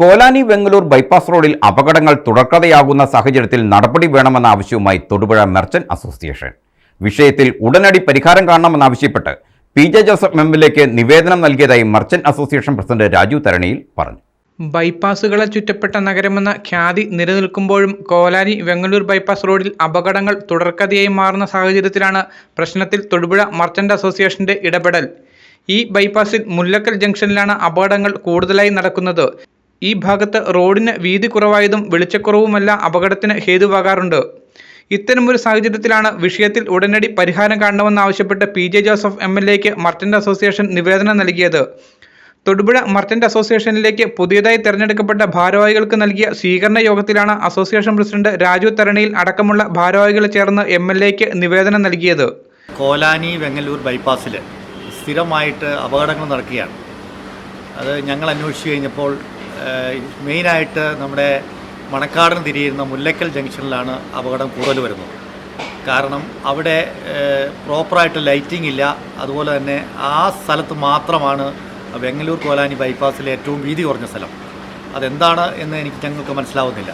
Kolani Vengalloor bypass റോഡിൽ അപകടങ്ങൾ തുടർക്കഥയാകുന്ന സാഹചര്യത്തിൽ നടപടി വേണമെന്ന ആവശ്യവുമായി തൊടുപുഴ മെർച്ചന്റ് അസോസിയേഷൻ. വിഷയത്തിൽ ഉടനടി പരിഹാരം കാണണമെന്നാവശ്യപ്പെട്ട് പി ജെ ജോസഫ് എക്ക് നിവേദനം നൽകിയതായി മർച്ചന്റ് അസോസിയേഷൻ പ്രസിഡന്റ് രാജു തരണിയിൽ പറഞ്ഞു. ബൈപ്പാസുകളെ ചുറ്റപ്പെട്ട നഗരമെന്ന ഖ്യാതി നിലനിൽക്കുമ്പോഴും കോലാരി വെങ്ങലൂർ ബൈപ്പാസ് റോഡിൽ അപകടങ്ങൾ തുടർക്കഥയായി മാറുന്ന സാഹചര്യത്തിലാണ് പ്രശ്നത്തിൽ തൊടുപുഴ മർച്ചന്റ് അസോസിയേഷന്റെ ഇടപെടൽ. ഈ ബൈപ്പാസിൽ മുല്ലക്കൽ ജംഗ്ഷനിലാണ് അപകടങ്ങൾ കൂടുതലായി നടക്കുന്നത്. ഈ ഭാഗത്ത് റോഡിന് വീതി കുറവായതും വെളിച്ചക്കുറവുമല്ല അപകടത്തിന് ഹേതുവാകാറുണ്ട്. ഇത്തരമൊരു സാഹചര്യത്തിലാണ് വിഷയത്തിൽ ഉടനടി പരിഹാരം കാണണമെന്നാവശ്യപ്പെട്ട് P J Joseph M L എക്ക് മർച്ചന്റ് അസോസിയേഷൻ നിവേദനം നൽകിയത്. തൊടുപുഴ മർച്ചന്റ് അസോസിയേഷനിലേക്ക് പുതിയതായി തിരഞ്ഞെടുക്കപ്പെട്ട ഭാരവാഹികൾക്ക് നൽകിയ സ്വീകരണ യോഗത്തിലാണ് അസോസിയേഷൻ പ്രസിഡന്റ് രാജു തരണിയിൽ അടക്കമുള്ള ഭാരവാഹികൾ ചേർന്ന് എം എൽ എക്ക് നിവേദനം നൽകിയത്. കോലാനി വെങ്ങല്ലൂർ ബൈപ്പാസിൽ സ്ഥിരമായിട്ട് അപകടങ്ങൾ നടക്കുകയാണ്. അത് ഞങ്ങൾ അന്വേഷിച്ച് കഴിഞ്ഞപ്പോൾ മെയിനായിട്ട് നമ്മുടെ മണക്കാടിന് തിരിയുന്ന മുല്ലക്കൽ ജംഗ്ഷനിലാണ് അപകടം കൂടുതൽ വരുന്നത്. കാരണം അവിടെ പ്രോപ്പറായിട്ട് ലൈറ്റിംഗ് ഇല്ല. അതുപോലെ തന്നെ ആ സ്ഥലത്ത് മാത്രമാണ് വെങ്ങല്ലൂർ കോലാനി ബൈപ്പാസിലെ ഏറ്റവും വീതി കുറഞ്ഞ സ്ഥലം. അതെന്താണ് എന്ന് എനിക്ക് ഞങ്ങൾക്ക് മനസ്സിലാവുന്നില്ല.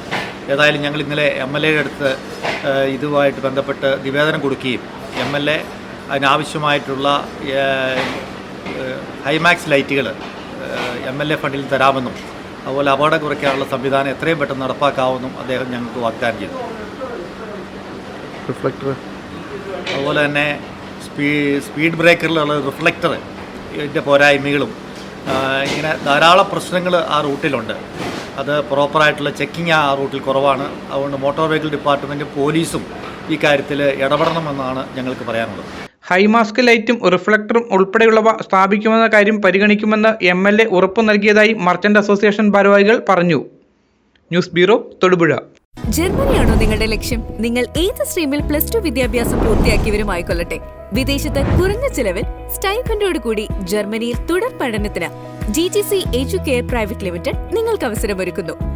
ഏതായാലും ഞങ്ങൾ ഇന്നലെ എം എൽ എയുടെ അടുത്ത് ഇതുമായിട്ട് ബന്ധപ്പെട്ട് നിവേദനം കൊടുക്കുകയും എം എൽ എ അതിനാവശ്യമായിട്ടുള്ള ഹൈമാക്സ് ലൈറ്റുകൾ എം എൽ എ ഫണ്ടിൽ തരാമെന്നും അതുപോലെ അപകടം കുറയ്ക്കാനുള്ള സംവിധാനം എത്രയും പെട്ടെന്ന് നടപ്പാക്കാമെന്നും അദ്ദേഹം ഞങ്ങൾക്ക് വാഗ്ദാനം ചെയ്തു. റിഫ്ലക്ടർ അതുപോലെ തന്നെ സ്പീ സ്പീഡ് ബ്രേക്കറിലുള്ള റിഫ്ലക്ടർ ഇതിന്റെ പോരായ്മകളും ഇങ്ങനെ ധാരാളം പ്രശ്നങ്ങൾ ആ റൂട്ടിലുണ്ട്. അത് പ്രോപ്പറായിട്ടുള്ള ചെക്കിങ് ആ റൂട്ടിൽ കുറവാണ്. അതുകൊണ്ട് മോട്ടോർ വെഹിക്കിൾ ഡിപ്പാർട്ട്മെന്റും പോലീസും ഈ കാര്യത്തിൽ ഇടപെടണമെന്നാണ് ഞങ്ങൾക്ക് പറയാനുള്ളത്. ഹൈമാസ്ക് ലൈറ്റും റിഫ്ലക്ടറും ഉൾപ്പെടെയുള്ളവ സ്ഥാപിക്കുമെന്ന കാര്യം പരിഗണിക്കുമെന്ന് എം എൽ എ ഉറപ്പു നൽകിയതായി മർച്ചന്റ് അസോസിയേഷൻ ഭാരവാഹികൾ പറഞ്ഞു. News bureau Thodupuzha. ജർമ്മനിയാണോ നിങ്ങളുടെ ലക്ഷ്യം? നിങ്ങൾ ഏത് സ്ട്രീമിൽ പ്ലസ് ടു വിദ്യാഭ്യാസം പൂർത്തിയാക്കിയവരുമായിക്കൊള്ളട്ടെ വിദേശത്ത് കുറഞ്ഞ ചിലവിൽ സ്റ്റൈഫൻഡോട് കൂടി ജർമ്മനിയിൽ തുടർ പഠനത്തിന്. G T C Educare private limited നിങ്ങൾക്ക് അവസരമൊരുക്കുന്നു.